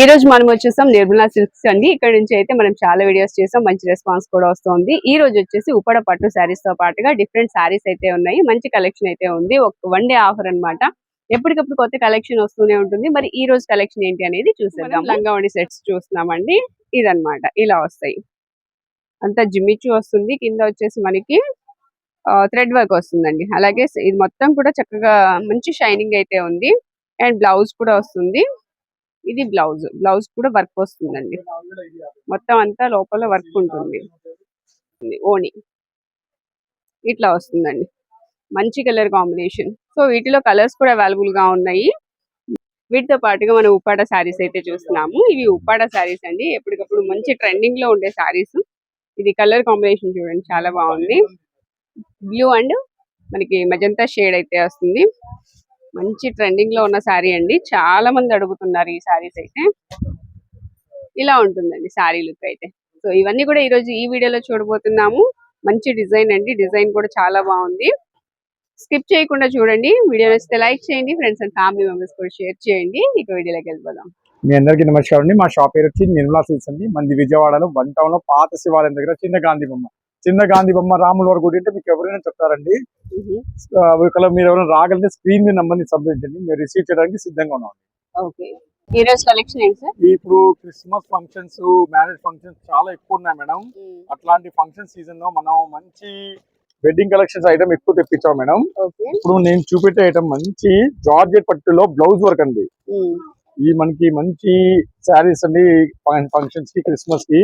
ఈ రోజు మనం వచ్చేసాం నిర్మలా సిల్క్స్ అండి. ఇక్కడ నుంచి అయితే మనం చాలా వీడియోస్ చేసాం. మంచి రెస్పాన్స్ కూడా వస్తుంది. ఈ రోజు వచ్చేసి ఉప్పడ పట్టు శారీస్తో పాటుగా డిఫరెంట్ శారీస్ అయితే ఉన్నాయి. మంచి కలెక్షన్ అయితే ఉంది. ఒక వన్ డే ఆఫర్ అన్నమాట. ఎప్పటికప్పుడు కొత్త కలెక్షన్ వస్తూనే ఉంటుంది. మరి ఈ రోజు కలెక్షన్ ఏంటి అనేది చూసేద్దాం. లంగావణి సెట్స్ చూస్తున్నామండి. ఇదన్నమాట. ఇలా వస్తాయి. అంతా జిమ్మిచ్చు వస్తుంది. కింద వచ్చేసి మనకి థ్రెడ్ వర్క్ వస్తుందండి. అలాగే ఇది మొత్తం కూడా చక్కగా మంచి షైనింగ్ అయితే ఉంది. అండ్ బ్లౌజ్ కూడా వస్తుంది. ఇది బ్లౌజ్. బ్లౌజ్ కూడా వర్క్ వస్తుందండి. మొత్తం అంతా లోపల వర్క్ ఉంటుంది. ఓని ఇట్లా వస్తుందండి. మంచి కలర్ కాంబినేషన్. సో వీటిలో కలర్స్ కూడా అవైలబుల్గా ఉన్నాయి. వీటితో పాటుగా మనం ఉప్పాడ శారీస్ అయితే చూస్తున్నాము. ఇవి ఉప్పాడ శారీస్ అండి. ఎప్పటికప్పుడు మంచి ట్రెండింగ్లో ఉండే శారీస్. ఇది కలర్ కాంబినేషన్ చూడండి. చాలా బాగుంది. బ్లూ అండ్ మనకి మజంతా షేడ్ అయితే వస్తుంది. మంచి ట్రెండింగ్లో ఉన్న శారీ అండి. చాలా మంది అడుగుతున్నారు ఈ శారీస్ అయితే. ఇలా ఉంటుందండి శారీ లుక్ అయితే. సో ఇవన్నీ కూడా ఈ రోజు ఈ వీడియోలో చూడబోతున్నాము. మంచి డిజైన్ అండి. డిజైన్ కూడా చాలా బాగుంది. స్కిప్ చేయకుండా చూడండి. వీడియో నచ్చితే లైక్ చేయండి. ఫ్రెండ్స్ అండ్ ఫ్యామిలీ మెంబర్స్ కూడా షేర్ చేయండి. ఇక వీడియోలోకి వెళ్ళిపోదాం. మీ అందరికీ నమస్కారం అండి. మా షాప్ పేరు వచ్చి నిర్మలా సిల్క్స్ అండి. మంది విజయవాడలో వన్ టౌన్లో పాత శివాలయం దగ్గర చిన్న గాంధీ బొమ్మ. చిన్న గాంధీ బొమ్మ రాముల వారి గుడి అంటే మీకు ఎవరైనా చెప్తారండి? ఒకవేళ మీరు ఎవరైనా రాగలిగితే స్క్రీన్ మీద నంబర్ని సంప్రదించండి మీరు రిసీవ్ చేయడానికి సిద్ధంగా ఉన్నాం. ఓకే. ఈ రోజు కలెక్షన్ ఇప్పుడు క్రిస్మస్ ఫంక్షన్స్ మ్యారేజ్ ఫంక్షన్స్ చాలా ఎక్కువ ఉన్నాయి మేడం. అట్లాంటి ఫంక్షన్ సీజన్లో మనం మంచి వెడ్డింగ్ కలెక్షన్స్ ఐటమ్ ఎక్కువ తెప్పించాం మేడం. ఓకే. ఇప్పుడు నేను చూపెట్టే ఐటమ్ మంచి జార్జెట్ పట్టులో బ్లౌజ్ వర్క్ అండి. ఈ మనకి మంచి శారీస్ అండి ఫంక్షన్స్కి క్రిస్మస్కి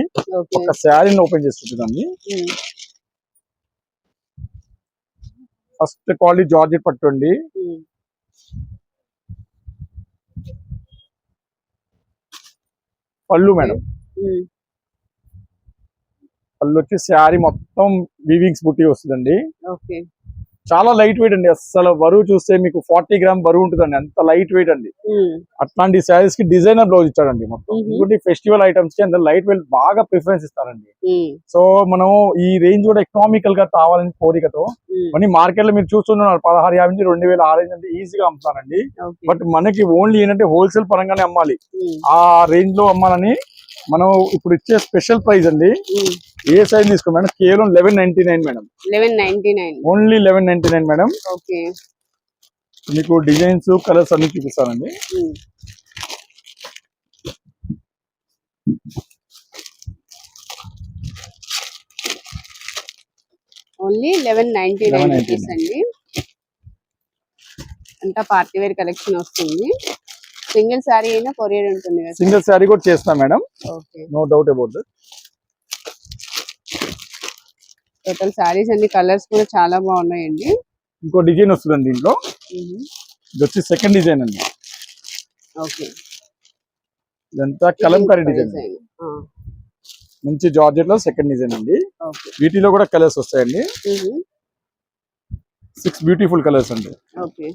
ఒక శారీని ఓపెన్ చేస్తుంటుందండి ఫస్ట్ క్వాలిటీ జార్జెట్ పట్టు అండి. పళ్ళు మేడం. పళ్ళు వచ్చి శారీ మొత్తం వీవింగ్స్ బుట్టి వస్తుందండి. చాలా లైట్ వెయిట్ అండి. అసలు బరువు చూస్తే మీకు ఫార్టీ గ్రామ్ బరువు ఉంటుందండి. అంత లైట్ వెయిట్ అండి. అట్లాంటి శారీస్కి డిజైనర్ బ్లౌజ్ ఇచ్చాడండి మొత్తం. ఇంకోటి ఫెస్టివల్ ఐటమ్స్కి అందులో లైట్ వెయిట్ బాగా ప్రిఫరెన్స్ ఇస్తారండి. సో మనం ఈ రేంజ్ కూడా ఎకనామికల్గా కావాలని కోరికతో మన మార్కెట్లో మీరు చూస్తున్నారు పదహారు యాభై నుంచి రెండు వేల ఆరు అంటే ఈజీగా అమ్ముతారండి. బట్ మనకి ఓన్లీ ఏంటంటే హోల్సేల్ పరంగానే అమ్మాలి. ఆ రేంజ్లో అమ్మాలని మనం ఇప్పుడు ఇచ్చే స్పెషల్ ప్రైస్ అండి. ఏ సైజ్ తీసుకోండి మేడం? కేవలం eleven ninety nine madam. Eleven ninety nine only eleven ninety nine madam. Okay. మీకు డిజైన్స్ కలర్స్ అన్ని చూపిస్తానండి. Only eleven ninety nine 11.99. Rupees అండి. అంతా పార్టీ వేర్ కలెక్షన్ వస్తుంది. సింగిల్ సారీ అయినా కొరియర్ ఉంటుంది సింగిల్ శారీ కూడా చేస్తాం madam. Okay. No doubt about total saris అన్ని కలర్స్ కూడా చాలా బాగున్నాయండి. ఇంకో డిజైన్ వస్తుందండి దీంట్లో. ఇది వచ్చి సెకండ్ డిజైన్ అండి. ఓకే. ఇదంతా కలంకారీ డిజైన్. మంచి జార్జెట్లో సెకండ్ డిజైన్ అండి. ఓకే. వీటిలో కూడా కలర్స్ వస్తాయండి. సిక్స్ బ్యూటిఫుల్ కలర్స్ అండి. ఓకే.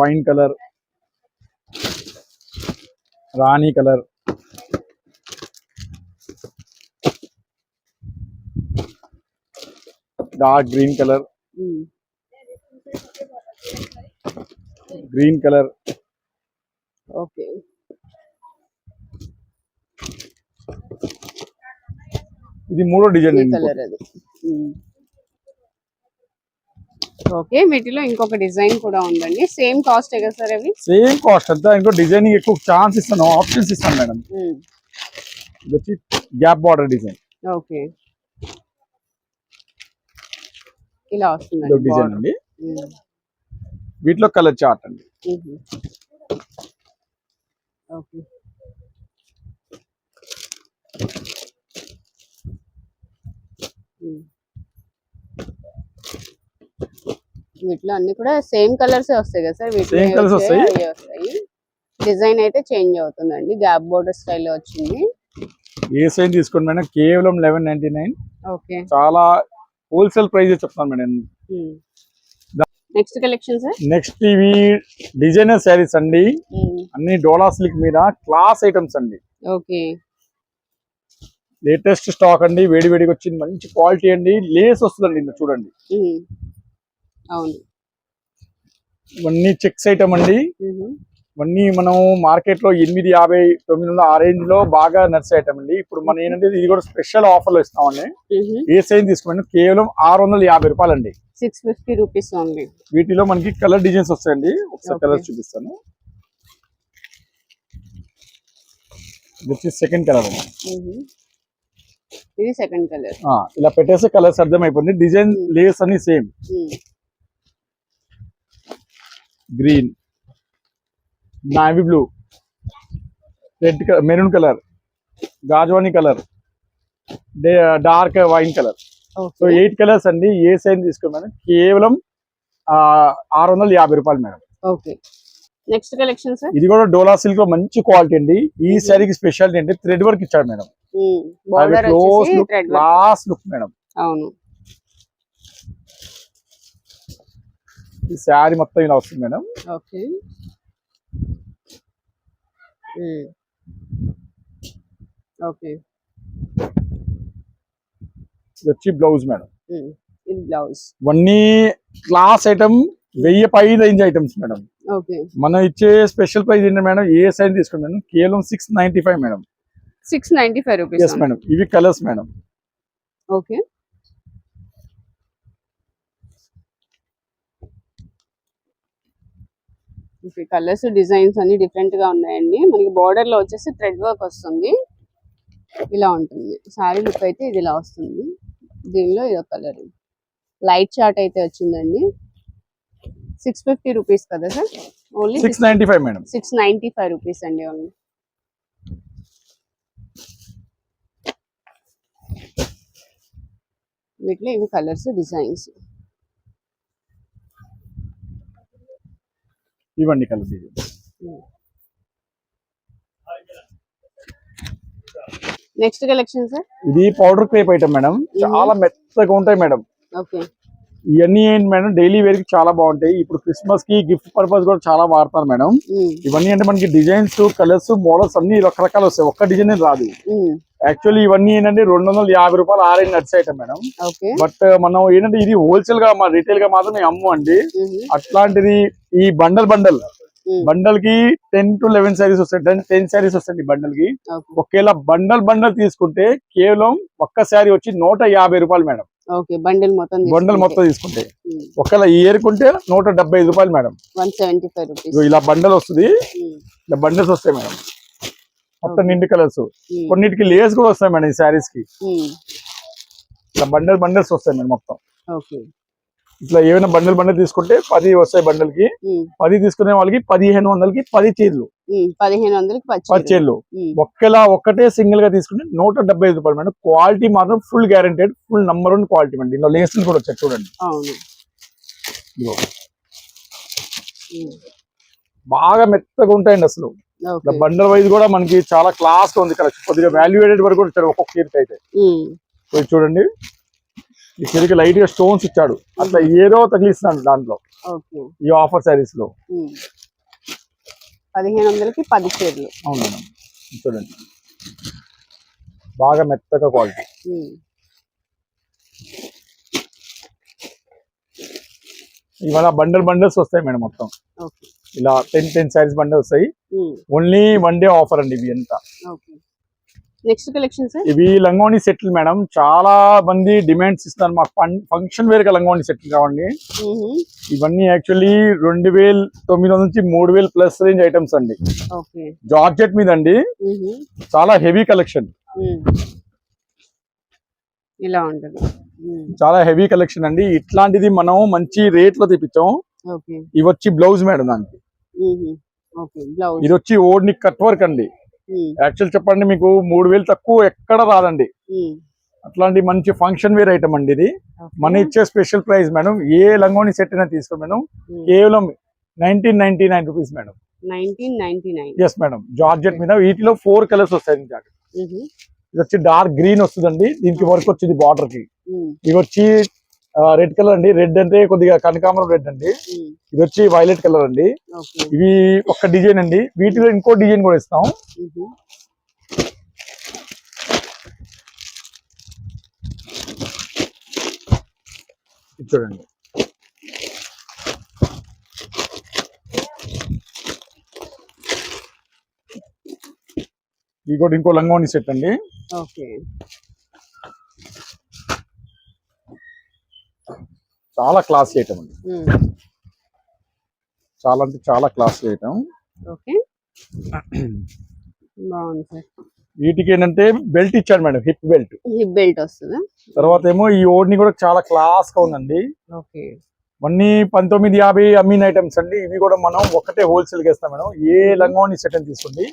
వైన్ కలర్ రాణి colour dark green colour green colour okay ఇది మూడో డిజైన్ కలర్ అది. ఓకే వీటిలో ఇంకొక డిజైన్ కూడా ఉందండి. సేమ్ కాస్ట్ కదా సార్ అవి? సేమ్ కాస్ట్ అంతా. ఇంకో డిజైనింగ్ ఎక్కువ ఛాన్స్ ఇస్తాను ఆప్షన్స్ ఇస్తాను మేడం. ఇది గ్యాప్ బార్డర్ డిజైన్ ఓకే ఇలా ఇదో వస్తుందండి డిజైన్. అండి. వీటిలో కలర్ చార్ట్ అండి. ఓకే. వీటిలో అన్ని కూడా సేమ్ కలర్స్ వస్తాయి కదా సార్ వీటిలో వస్తాయి. డిజైన్ అయితే చేంజ్ అవుతుందండి గ్యాప్ బోర్డర్ స్టైల్లో వచ్చింది ఏ సైజ్ తీసుకోండి మేడం కేవలం లెవెన్ నైన్టీ నైన్ ఓకే చాలా హోల్సేల్ ప్రైస్ చెప్తాను madam. Next collection sir next ఇవి డిజైనర్ శారీస్ అండి. అన్ని డోలా సిల్క్ మీద క్లాస్ ఐటమ్స్ అండి. ఓకే లేటెస్ట్ స్టాక్ అండి వేడి వేడిగా వచ్చింది మంచి క్వాలిటీ అండి. లేస్ వస్తుందండి చూడండి. అవును. ఇవన్నీ చెక్స్ ఐటమ్ అండి. ఇవన్నీ మనం మార్కెట్లో ఎనిమిది యాభై తొమ్మిది వందల ఆ రేంజ్లో బాగా నడిచే ఐటమ్ అండి. ఇప్పుడు మనం ఏంటంటే ఇది కూడా స్పెషల్ ఆఫర్లో ఇస్తామండి ఏ సైజ్ తీసుకోండి? కేవలం ఆరు వందల యాభై రూపాయలు అండి సిక్స్ ఫిఫ్టీ రూపీస్ ఓన్లీ. వీటిలో మనకి కలర్ డిజైన్స్ వస్తాయండి. ఒకసారి. కలర్స్ చూపిస్తాను. ఇది వచ్చి సెకండ్ కలర్ అండి. ఇది సెకండ్ కలర్ ఇలా పెట్టేస్తే కలర్స్ అర్థమైపోయింది డిజైన్. లేయర్స్ అన్ని same. Green. Navy blue red maroon colour గాజవాని colour dark wine colour so eight colours అండి. ఏ సైజ్ తీసుకోండి మేడం కేవలం ఆరు వందల యాభై రూపాయలు madam. Okay next collection sir ఇది కూడా డోలా సిల్క్లో మంచి క్వాలిటీ అండి. ఈ శారీకి స్పెషాలిటీ అంటే థ్రెడ్ వర్క్ ఇచ్చాడు madam. Close look last look madam. అవును. ఈ శారీ మొత్తం ఇలా వస్తుంది మేడం. Okay okay. వచ్చి బ్లౌజ్ మేడం. ఇది బ్లౌజ్. ఇవన్నీ క్లాస్ ఐటమ్ వెయ్యి పై రేంజ్ ఐటమ్స్ మేడం. ఓకే. మనం ఇచ్చే స్పెషల్ ప్రైస్ ఏంటి మేడం? ఏ సైజ్ తీసుకోండి మేడం? కేవలం six ninety five madam six ninety five rupees madam. ఇవి colours madam. Okay. Colours designs అన్ని డిఫరెంట్గా ఉన్నాయండి. మనకి బార్డర్లో వచ్చేసి థ్రెడ్ వర్క్ వస్తుంది. ఇలా ఉంటుంది. సారీ లుక్ అయితే ఇది ఇలా వస్తుంది. దీనిలో ఇది కలర్ లైట్ చార్ట్ అయితే వచ్చిందండి. సిక్స్ ఫిఫ్టీ రూపీస్ కదా sir only six ninety five madam six ninety five rupees అండి ఓన్లీ వీటిలో ఇవి కలర్స్ డిజైన్స్ ఇవ్వండి కలర్ నెక్స్ట్ కలెక్షన్ సార్ ఇది పౌడర్ క్రేప్ ఐటమ్ మేడం చాలా మెత్తగా ఉంటాయి మేడం ఓకే ఇవన్నీ ఏంటి మేడం డైలీ వేర్కి చాలా బాగుంటాయి. ఇప్పుడు క్రిస్మస్కి గిఫ్ట్ పర్పస్ కూడా చాలా వాడతారు మేడం ఇవన్నీ అంటే మనకి డిజైన్స్ కలర్స్ మోడల్స్ అన్ని రకరకాలు వస్తాయి. ఒక్క డిజైన్ రాదు. యాక్చువల్లీ ఇవన్నీ ఏంటంటే రెండు వందల యాభై రూపాయలు orange nuts item madam. But మనం ఏంటంటే ఇది హోల్సేల్గా రిటైల్గా మాత్రం మేము అమ్ము అండి అట్లాంటిది ఈ బండల్ బండల్ బండల్కి టెన్ టు లెవెన్ సారీస్ వస్తాయి. టెన్ సారీస్ వస్తాయి బండల్కి. ఒకవేళ బండల్ బండల్ తీసుకుంటే కేవలం ఒక్క శారీ వచ్చి నూట యాభై రూపాయలు మేడం. బండిల్ మొత్తం బండల్ మొత్తం తీసుకుంటే. ఒకవేళ ఏరుకుంటే నూట డెబ్బై ఐదు రూపాయలు మేడం. ఇలా బండల్ వస్తుంది. ఇలా బండల్స్ వస్తాయి మేడం. మొత్తం నిండు కలర్స్. కొన్నిటికి లేస్ కూడా వస్తాయి మేడం ఈ శారీస్కి ఇలా బండల్ బండల్స్ వస్తాయి మేడం మొత్తం. ఇట్లా ఏమైనా బండల్ బండల్ తీసుకుంటే పది వస్తాయి బండల్కి పది తీసుకునే వాళ్ళకి పదిహేను వందలకి పది చీరలు. పదిహేను వందలకి పది చీరలు. ఒకేలా ఒక్కటే సింగిల్గా తీసుకుంటే నూట డెబ్బై ఐదు రూపాయలు మేడం. క్వాలిటీ మాత్రం full guaranteed full number one quality madam. ఇందులో లేసులు కూడా వచ్చాయి చూడండి. బాగా మెత్తగా ఉంటాయండి అసలు. బండల్ వైజ్ కూడా మనకి చాలా క్లాస్గా ఉంది కలెక్షన్ కొద్దిగా వాల్యుయేటెడ్ వరకు కూడా ఇచ్చారు ఒక్కొక్క చీరకి అయితే. ఇది చూడండి. ఈ చీరకి లైట్గా స్టోన్స్ ఇచ్చాడు. అట్లా ఏదో తగిలిస్తున్నాడు దాంట్లో. ఈ ఆఫర్ శారీస్లో. ఉమ్. పదిహేను వందలకి పది చీరలు. అవును చూడండి. బాగా మెత్తగా క్వాలిటీ ఇవాళ బండల్ బండల్స్ వస్తాయి మేడం మొత్తం. ఓకే ఇలా టెన్ టెన్ సారీస్ బండల్ వస్తాయి. ఓన్లీ వన్ డే ఆఫర్ అండి ఇవి ఎంత ఓకే నెక్స్ట్ కలెక్షన్ సార్ ఇవి లంగోని సెట్లు మేడం చాలా మంది డిమాండ్స్ ఇస్తున్నారు. మాకు ఫంక్షన్ వేర్గా లంగోని సెట్లు కావండి. ఉహు, ఇవన్నీ యాక్చువల్లీ రెండు వేల తొమ్మిది వందల నుంచి మూడు వేలు ప్లస్ రేంజ్ ఐటమ్స్ అండి. జార్జెట్ మీద అండి చాలా హెవీ కలెక్షన్ ఉమ్. ఇలా ఉంటుంది. ఉమ్, చాలా హెవీ కలెక్షన్ అండి. ఇట్లాంటిది మనం మంచి రేట్లో తెప్పించాం. ఇవి వచ్చి బ్లౌజ్ మేడం దానికి. ఇది వచ్చి ఓడ్ని కట్ వర్క్ అండి. యాక్చువల్ చెప్పండి మీకు మూడు వేలు తక్కువ ఎక్కడ రాదండి. అట్లాంటి మంచి ఫంక్షన్ వేర్ ఐటమ్ అండి ఇది. మన ఇచ్చే స్పెషల్ ప్రైస్ మేడం. ఏ లంగోని సెట్ అయినా తీసుకోండి మేడం. కేవలం nineteen ninety nine rupees madam. 1999 yes madam. Georgette మీద వీటిలో ఫోర్ కలర్స్ వస్తాయి జాకెట్ ఇది వచ్చి డార్క్ గ్రీన్ వస్తుందండి. దీనికి వర్క్ వచ్చింది బార్డర్కి ఇవి వచ్చి రెడ్ కలర్ అండి. రెడ్ అంటే కొద్దిగా కనకాంబరం రెడ్ అండి. ఇది వచ్చి వైలెట్ కలర్ అండి. ఇవి ఒక డిజైన్ అండి. వీటిలో ఇంకో డిజైన్ కూడా ఇస్తాం. చూడండి. ఇంకోటి ఇంకో లంగోని సెట్ అండి. చాలా క్లాస్ ఐటమ్ అండి. చాలా అంటే చాలా క్లాస్ ఐటమ్ వీటికి ఏంటంటే బెల్ట్ ఇచ్చాడు madam hip belt hip belt వస్తుందా? తర్వాత ఏమో ఈ ఓడ్ని కూడా చాలా క్లాస్గా ఉందండి. ఇవన్నీ పంతొమ్మిది యాభై అమ్మిన ఐటమ్స్ అండి. ఇవి కూడా మనం ఒకటే హోల్సేల్గా ఇస్తాం మేడం. ఏ లంగోని సెట్ అని తీసుకోండి.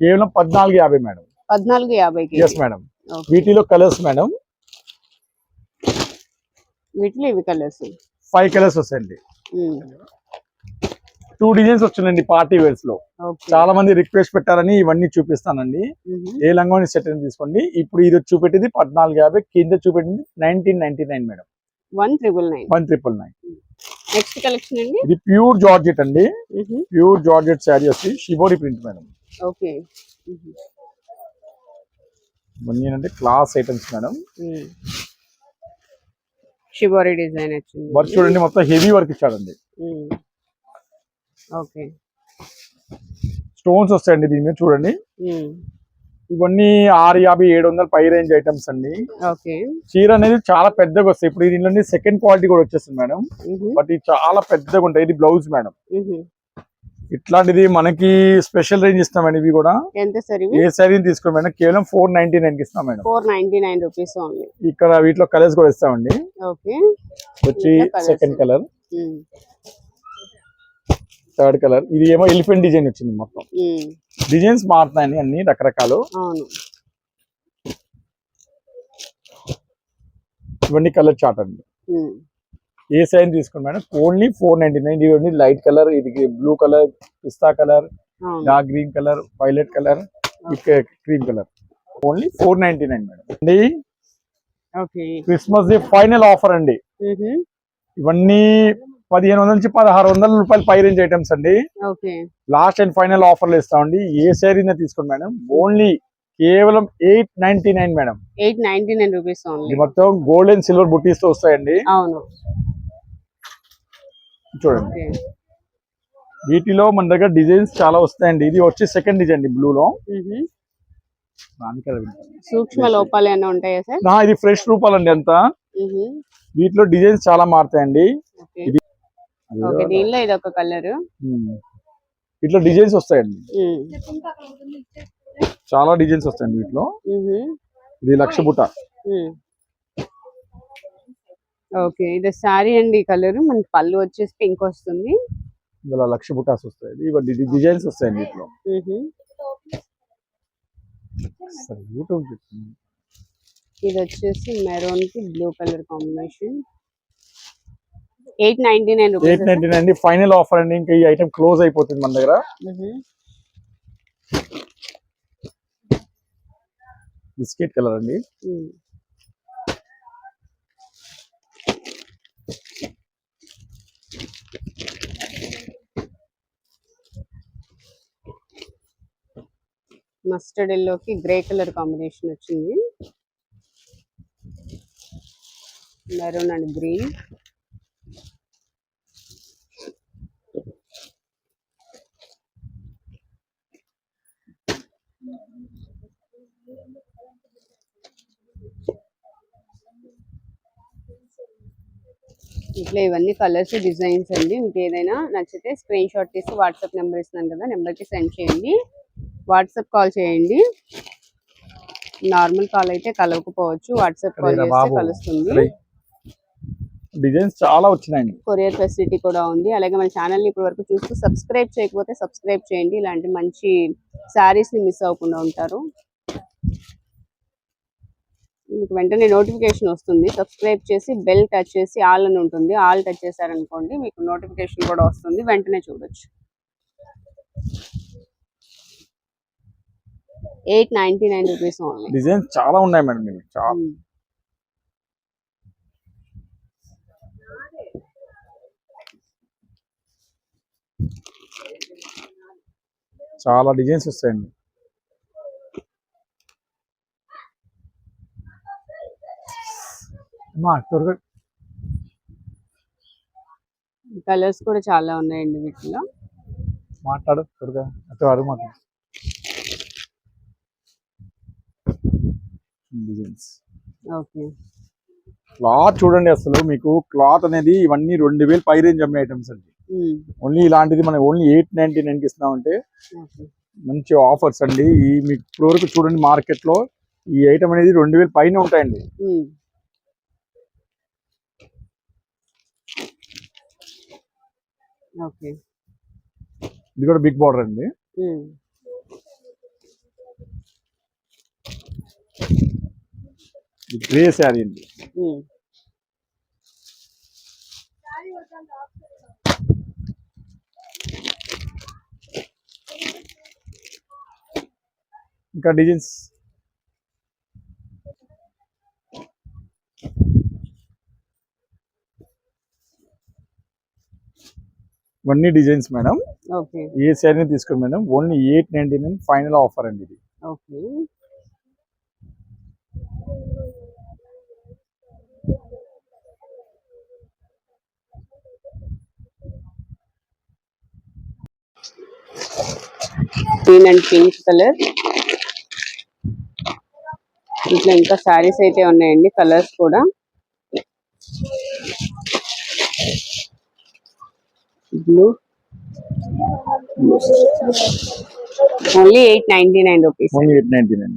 కేవలం పద్నాలుగు యాభై మేడం. పద్నాలుగు యాభైకి. Yes madam. వీటిలో కలర్స్ మేడం. వీటిలో ఇవి కలర్స్ ఫైవ్ కలర్స్ వస్తాయండి. టూ డిజైన్స్ వచ్చినాయండి పార్టీ వేర్స్లో. చాలా మంది రిక్వెస్ట్ పెట్టారని ఇవన్నీ చూపిస్తానండి. ఏ లంగోని సెట్ అని తీసుకోండి. ఇప్పుడు ఇది చూపెట్టింది పద్నాలుగు యాభై కింద చూపెట్టింది nineteen ninety nine madam. One triple nine one triple nine next collection అండి? ఇది ప్యూర్ జార్జెట్ అండి. ప్యూర్ జార్జెట్ శారీ వచ్చి షిబోరి ప్రింట్ మేడం. ఓకే. ఇవన్నీ ఏంటంటే class items madam. Shibori design వచ్చింది. వర్క్ చూడండి మొత్తం హెవీ వర్క్ ఇచ్చాడండి. ఓకే స్టోన్స్ వస్తాయండి దీని మీద చూడండి. మ్మ్. ఇవన్నీ ఆరు యాభై ఏడు వందల పై రేంజ్ ఐటమ్స్ అండి. ఓకే చీర అనేది చాలా పెద్దగా వస్తాయి. ఇప్పుడు దీనిలో సెకండ్ క్వాలిటీ కూడా వచ్చేస్తుంది మేడం. బట్ ఇది చాలా పెద్దగా ఉంటాయి. ఇది బ్లౌజ్ మేడం. మ్మ్. ఇట్లాంటిది మనకి స్పెషల్ రేంజ్ ఇస్తామండి ఇవి కూడా. ఎంత సార్ ఏ శారీని తీసుకోండి మేడం? కేవలం ఫోర్ నైన్టీ నైన్కి ఇస్తాం madam. Four ninety nine rupees only ఇక్కడ వీటిలో కలర్స్ కూడా ఇస్తామండి. ఓకే. వచ్చి. Second colour. థర్డ్ కలర్ ఇది ఏమో ఎలిఫెంట్ డిజైన్ వచ్చింది మొత్తం. డిజైన్స్ మారుతున్నాయని అన్ని రకరకాలు. ఇవన్నీ కలర్ చార్ట్ అండి. ఏ సైజ్ తీసుకోండి madam? Only four ninety nine ఇవన్నీ లైట్ కలర్ ఇది బ్లూ కలర్ పిస్తా colour dark green colour violet colour cream colour only four ninety nine madam. అండి క్రిస్మస్ డే ఫైనల్ ఆఫర్ అండి. ఇవన్నీ పదిహేను వందల నుంచి పదహారు వందల రూపాయలు పై రేంజ్ ఐటమ్స్ అండి. లాస్ట్ అండ్ ఫైనల్ ఆఫర్లు ఇస్తామండి ఏ శారీనే తీసుకోండి మేడం? ఓన్లీ కేవలం eight ninety nine madam. Eight ninety nine rupees మొత్తం గోల్డ్ అండ్ సిల్వర్ బుటీస్తో వస్తాయండి. అవును. చూడండి. వీటిలో మన దగ్గర డిజైన్స్ చాలా వస్తాయండి. ఇది వచ్చి సెకండ్ డిజైన్ బ్లూ లో మ్మ్. దానికి అది. సూక్ష్మ లోపాలు ఏమైనా ఉంటాయా సార్? ఇది ఫ్రెష్ రూపాలండి అంతా. మ్మ్. వీటిలో డిజైన్స్ చాలా మారుతాయండి. ఇది- ఓకే దీనిలో ఇది ఒక కలర్. వీటిలో డిజైన్స్ వస్తాయండి. చాలా డిజైన్స్ వస్తాయండి వీటిలో. ఇది లక్ష బుట్ట ఓకే. ఇది సారీ అండి కలర్. మనకి పళ్ళు వచ్చేసి పింక్ వస్తుంది. ఇందులో లక్ష బుట్టాస్ వస్తాయి. ఇవి డిజైన్స్ వస్తాయండి వీటిలో. ఇది వచ్చేసి మెరూన్కి blue colour combination. Eight ninety nine eight rupees ninety nine final offer అండి. ఇంకా ఈ ఐటమ్ క్లోజ్ అయిపోతుంది మన దగ్గర. బిస్కెట్ కలర్ అండి. మస్టర్డ్ ఎల్లోకి గ్రే కలర్ కాంబినేషన్ వచ్చింది. మెరూన్ అండ్ గ్రీన్ ఇట్లా ఇవన్నీ కలర్స్ డిజైన్స్ అండి. మీకు ఏదైనా నచ్చితే స్క్రీన్ షాట్ తీసి వాట్సాప్ నెంబర్ ఇస్తున్నాను కదా నెంబర్కి సెండ్ చేయండి. వాట్సాప్ కాల్ చేయండి. నార్మల్ కాల్ అయితే కలవకపోవచ్చు. వాట్సాప్ కాల్ చేస్తే. కలుస్తుంది. డిజైన్స్ చాలా వచ్చినాయండి కొరియర్ ఫెసిలిటీ కూడా ఉంది. అలాగే మన ఛానల్ని ఇప్పటి వరకు చూస్తూ సబ్స్క్రైబ్ చేయకపోతే సబ్స్క్రైబ్ చేయండి. ఇలాంటి మంచి శారీస్ని మిస్ అవ్వకుండా ఉంటారు. మీకు వెంటనే నోటిఫికేషన్ వస్తుంది. సబ్స్క్రైబ్ చేసి బెల్ టచ్ చేసి ఆల్ అని ఉంటుంది. ఆల్ టచ్ చేశారనుకోండి మీకు నోటిఫికేషన్ కూడా వస్తుంది. వెంటనే చూడొచ్చు. Eight ninety nine rupees only. Designs చాలా ఉన్నాయి మేడం మీకు చాలా చాలా డిజైన్స్ వస్తాయండి. కలర్స్ కూడా చాలా ఉన్నాయండి వీటిలో. మాట్లాడు త్వరగా. అటు అడుగు మాకు డిజైన్స్. ఓకే. క్లాత్ చూడండి అసలు మీకు క్లాత్ అనేది ఇవన్నీ రెండు వేలు పై రేంజ్ అమ్మే ఐటమ్స్ అండి. ఓన్లీ ఇలాంటిది మనం ఓన్లీ ఎయిట్ నైన్టీ నైన్కి ఇస్తున్నామంటే ఓకే. మంచి ఆఫర్స్ అండి. ఈ మీకు ఇప్పుడు వరకు చూడండి మార్కెట్లో ఈ ఐటమ్ అనేది రెండు వేలు పైన ఉంటాయండి. ఓకే. ఇది కూడా బిగ్ బార్డర్ అండి ఇది గ్రే శారీ అండి ఇంకా డిజైన్స్ ఇవన్నీ డిజైన్స్ మేడం ఏ శారీ తీసుకోండి madam only eight ninety nine final offer అండి ఇది. Okay. Green and pink colour ఇట్లా ఇంకా శారీస్ అయితే ఉన్నాయండి కలర్స్ కూడా. Blue only eight ninety nine rupees eight ninety nine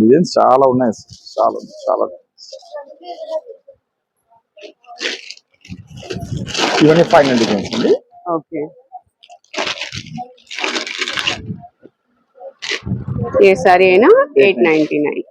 designs చాలా ఉన్నాయి చాలా చాలా. ఇవన్నీ ఫైనల్ డిజైన్స్ అండి. ఓకే. ఏ సారీ అయినా ఎయిట్ నైన్టీ నైన్